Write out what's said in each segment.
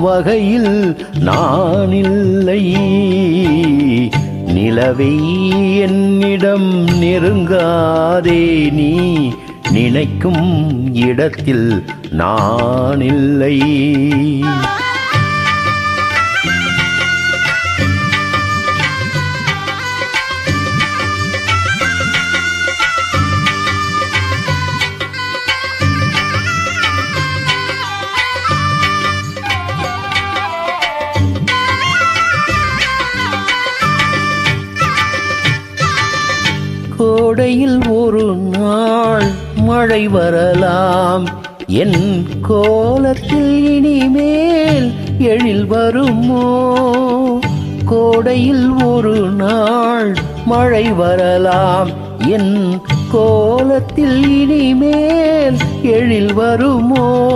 வகையில் நான் இல்லை என்னிடம் நெருங்காதே நீ. நினைக்கும் இடத்தில் நான் இல்லை கோடையில் ஒரு நாள் மழை வரலாம். என் கோலத்தில் இனிமேல் எழில் வருமோ? கோடையில் ஒரு நாள் மழை வரலாம். என் கோலத்தில் இனிமேல் எழில் வருமோ?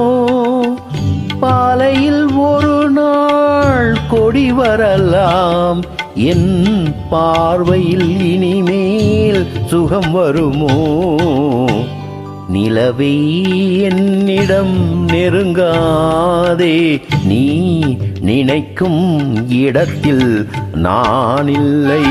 பாலையில் ஒரு நாள் கொடி வரலாம். என் பார்வையில் இனிமேல் சுகம் வருமோ? நிலவை என்னிடம் நெருங்காதே. நீ நினைக்கும் இடத்தில் நான் இல்லை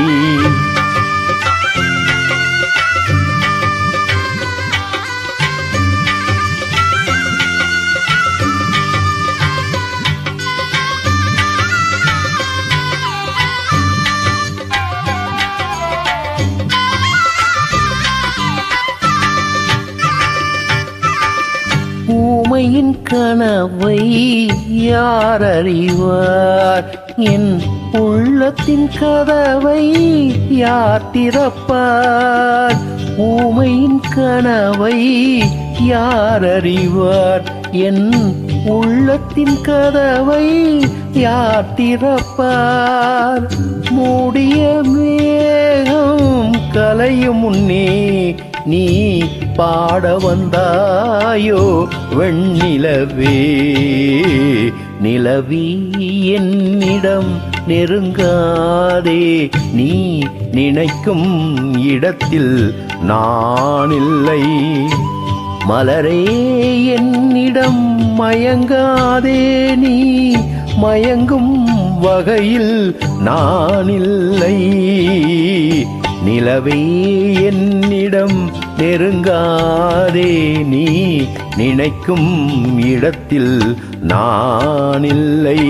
ஊமையின் கனவை யார் அறிவார்? என் உள்ளத்தின் கதவை யார் திறப்பார்? ஊமையின் கனவை யார் அறிவார்? என் உள்ளத்தின் கதவை யார் திறப்பார்? மூடிய மேகம் கலையும் முன்னே நீ பாட வந்தாயோ? வெண்ணிலவே நிலவி என்னிடம் நெருங்காதே. நீ நினைக்கும் இடத்தில் நான் இல்லை மலரே என்னிடம் மயங்காதே. நீ மயங்கும் வகையில் நான் இல்லை நிலவே என்னிடம் நெருங்காதே நீ நினைக்கும் இடத்தில் நான் இல்லை